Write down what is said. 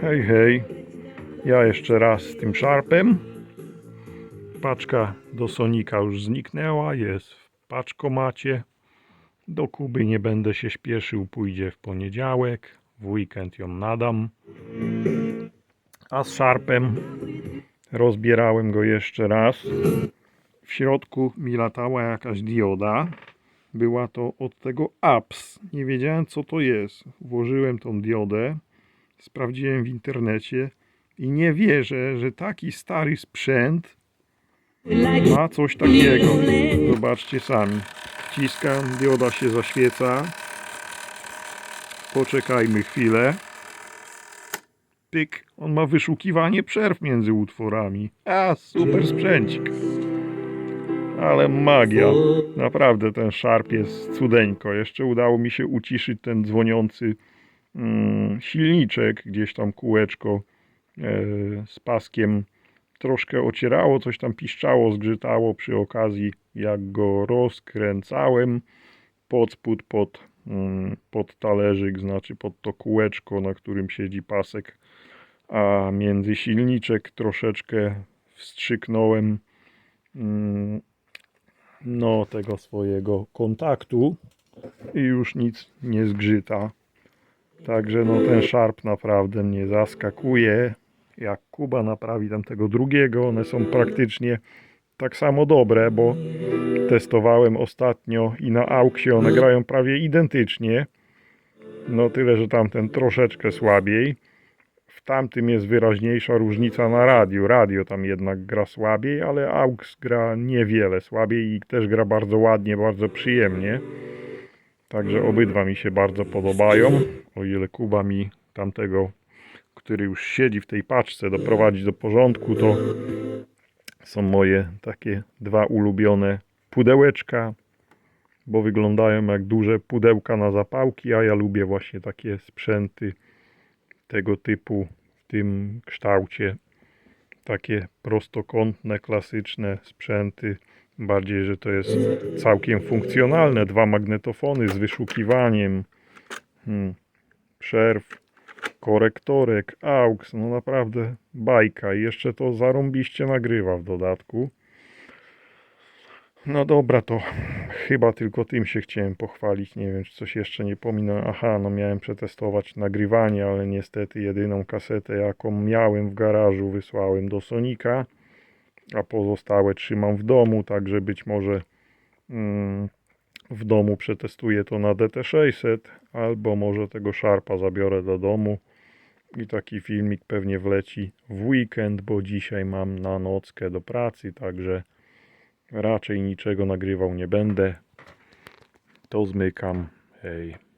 Hej, hej. Ja jeszcze raz z tym szarpem. Paczka do Sonika już zniknęła, jest w paczkomacie. Do Kuby nie będę się śpieszył, pójdzie w poniedziałek. W weekend ją nadam. A z szarpem rozbierałem go jeszcze raz. W środku mi latała jakaś dioda. Była to od tego apps. Nie wiedziałem co to jest. Włożyłem tą diodę. Sprawdziłem w internecie i nie wierzę, że taki stary sprzęt ma coś takiego. Zobaczcie sami. Wciskam, dioda się zaświeca. Poczekajmy chwilę. Tyk, on ma wyszukiwanie przerw między utworami. A, super sprzęcik. Ale magia. Naprawdę ten szarp jest cudeńko. Jeszcze udało mi się uciszyć ten dzwoniący silniczek. Gdzieś tam kółeczko e, z paskiem troszkę ocierało, coś tam piszczało, zgrzytało przy okazji, jak go rozkręcałem pod spód, pod, mm, pod talerzyk, znaczy pod to kółeczko, na którym siedzi pasek, a między silniczek troszeczkę wstrzyknąłem mm, no tego swojego kontaktu i już nic nie zgrzyta. Także no ten szarp naprawdę mnie zaskakuje. Jak Kuba naprawi tam tego drugiego, one są praktycznie tak samo dobre, bo testowałem ostatnio i na aukcji one grają prawie identycznie. No tyle, że tamten troszeczkę słabiej. W tamtym jest wyraźniejsza różnica na radiu. Radio tam jednak gra słabiej, ale AUX gra niewiele słabiej i też gra bardzo ładnie, bardzo przyjemnie. Także obydwa mi się bardzo podobają. O ile Kuba mi tamtego, który już siedzi w tej paczce, doprowadzi do porządku, to są moje takie dwa ulubione pudełeczka, bo wyglądają jak duże pudełka na zapałki, a ja lubię właśnie takie sprzęty tego typu w tym kształcie. Takie prostokątne, klasyczne sprzęty. Bardziej, że to jest całkiem funkcjonalne. Dwa magnetofony z wyszukiwaniem, hmm, przerw, korektorek, AUX. No naprawdę bajka. I jeszcze to zarąbiście nagrywa w dodatku. No dobra, to chyba tylko tym się chciałem pochwalić. Nie wiem, czy coś jeszcze nie pominąłem. Aha, no miałem przetestować nagrywanie, ale niestety jedyną kasetę, jaką miałem w garażu, wysłałem do Sonika, a pozostałe trzymam w domu, także być może mm, w domu przetestuję to na DT600, albo może tego Sharpa zabiorę do domu i taki filmik pewnie wleci w weekend, bo dzisiaj mam na nockę do pracy, także raczej niczego nagrywał nie będę. To zmykam. Hej.